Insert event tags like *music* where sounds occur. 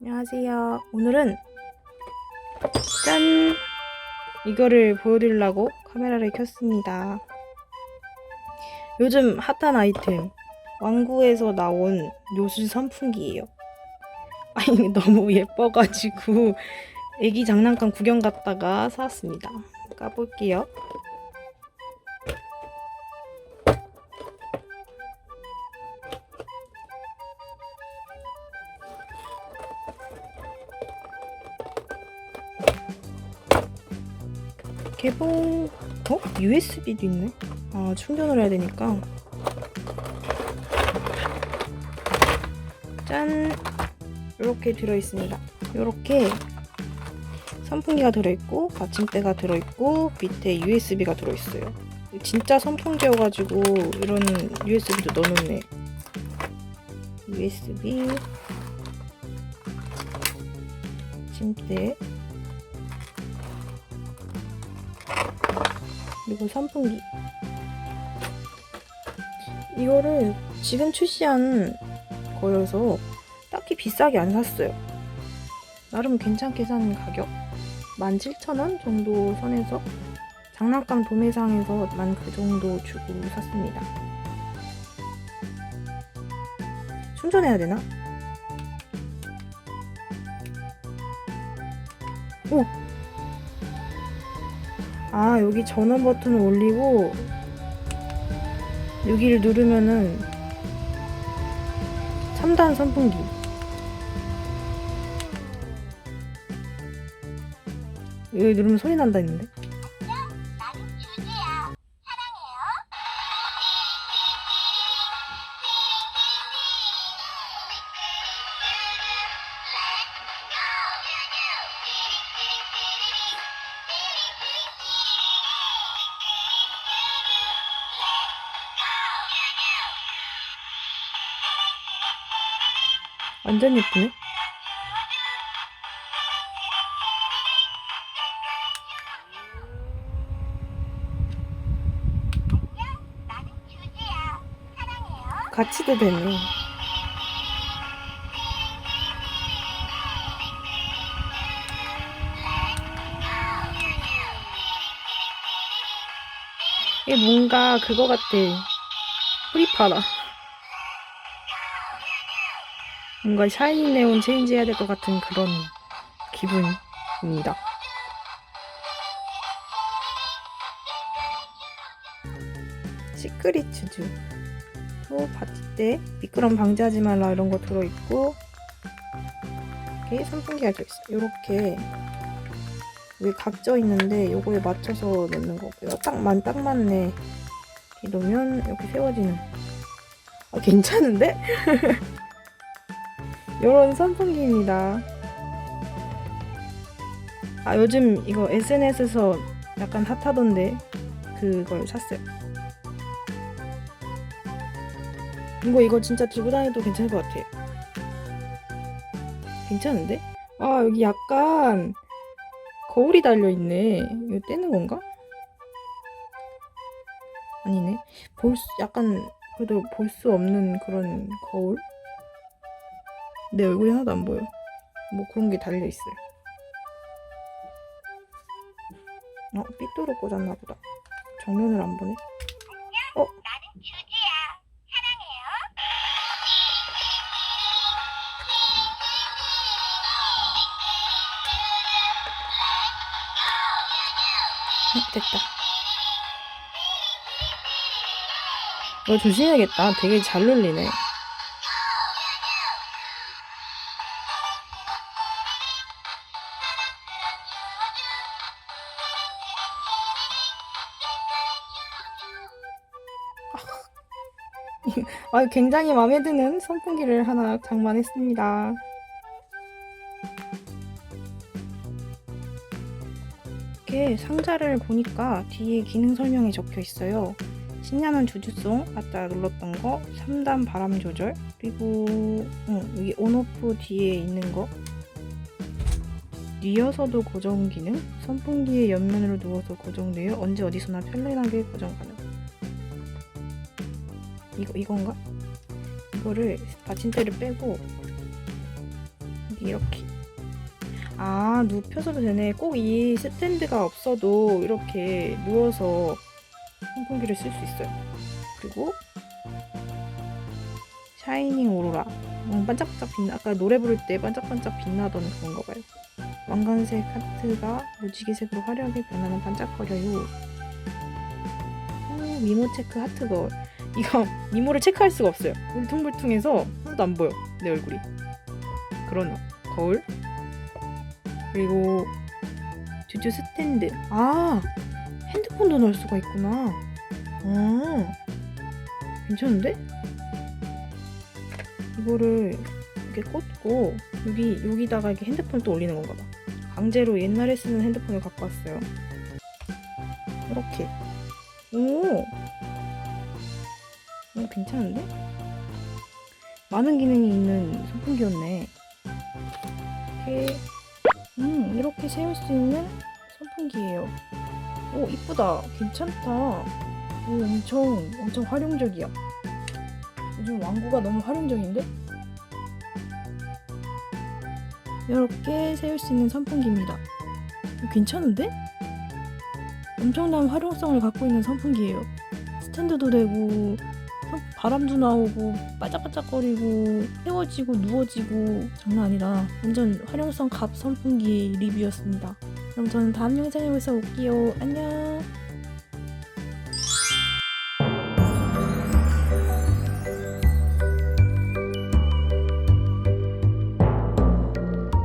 안녕하세요. 오늘은 짠! 이거를 보여드리려고 카메라를 켰습니다. 요즘 핫한 아이템 왕구에서 나온 요술 선풍기예요. *laughs* 아니 너무 예뻐가지고 애기 장난감 구경 갔다가 사왔습니다. 까볼게요. 개봉 어? USB도 있네. 아 충전을 해야 되니까. 짠 이렇게 들어 있습니다. 이렇게 선풍기가 들어있고 받침대가 들어있고 밑에 USB가 들어있어요. 진짜 선풍기여가지고 이런 USB도 넣어놓네. USB 침대 그리고 선풍기 이거를 지금 출시한 거여서 딱히 비싸게 안 샀어요 나름 괜찮게 산 가격 17,000원 정도 선에서 장난감 도매상에서 만 그 정도 주고 샀습니다 충전해야 되나? 오! 아 여기 전원 버튼을 올리고 여기를 누르면은 3단 선풍기. 여기 누르면 소리 난다 했는데 완전 예쁘네. 같이도 되네. 이게 뭔가 그거 같아. 프리파라 뭔가 샤이니 네온 체인지 해야 될 것 같은 그런 기분입니다. 시크릿 주주 또 바티대 미끄럼 방지하지 말라 이런 거 들어있고 이렇게 선풍기가 들어있어요. 이렇게 위에 각져 있는데 요거에 맞춰서 넣는 거고요. 딱, 만, 딱 맞네. 놓으면 이렇게 세워지는 아, 괜찮은데? *laughs* 요런 선풍기입니다. 아, 요즘 이거 SNS에서 약간 핫하던데 그걸 샀어요. 이거 이거 진짜 들고 다녀도 괜찮을 것 같아. 괜찮은데? 아, 여기 약간 거울이 달려 있네. 이거 떼는 건가? 아니네. 볼 수, 약간 그래도 볼 수 없는 그런 거울? 내 얼굴이 하나도 안 보여. 뭐 그런 게 달려 있어요. 어, 삐뚤어 꽂았나 보다. 정면을 안 보네. 어? 어, 됐다. 이거 조심해야겠다. 되게 잘 눌리네. *laughs* 굉장히 마음에 드는 선풍기를 하나 장만했습니다. 이렇게 상자를 보니까 뒤에 기능 설명이 적혀 있어요. 신나는 주주송 아까 눌렀던 거 3단 바람 조절 그리고 응, 여기 온오프 뒤에 있는 거 뉘어서도 고정 기능 선풍기의 옆면으로 누워서 고정되어 언제 어디서나 편리하게 고정 가능 이거 이건가? 이거를 받침대를 빼고 이렇게. 아 눕혀서도 되네. 꼭 이 스탠드가 없어도 이렇게 누워서 선풍기를 쓸 수 있어요. 그리고 샤이닝 오로라. 음, 반짝반짝 빛나. 아까 노래 부를 때 반짝반짝 빛나던 그건가 봐요. 왕관색 하트가 무지개색으로 화려하게 변하는 반짝거려요. 오, 미모 체크 하트 걸 이거 미모를 체크할 수가 없어요. 울퉁불퉁해서 하나도 안 보여 내 얼굴이. 그런 거울. 그리고 주주 스탠드. 아 핸드폰도 넣을 수가 있구나. 아 괜찮은데? 이거를 이렇게 꽂고 여기 여기다가 이렇게 핸드폰 또 올리는 건가 봐. 강제로 옛날에 쓰는 핸드폰을 갖고 왔어요. 이렇게. 오, 오 괜찮은데? 많은 기능이 있는 선풍기였네. 이렇게 음 이렇게 세울 수 있는 선풍기예요. 오 이쁘다. 괜찮다. 오 엄청 엄청 활용적이야. 요즘 왕구가 너무 활용적인데? 이렇게 세울 수 있는 선풍기입니다. 오, 괜찮은데? 엄청난 활용성을 갖고 있는 선풍기예요. 스탠드도 되고 선- 바람도 나오고 반짝반짝거리고 세워지고 누워지고 장난 아니다 완전 활용성 갑 선풍기 리뷰였습니다. 그럼 저는 다음 영상에서 올게요. 안녕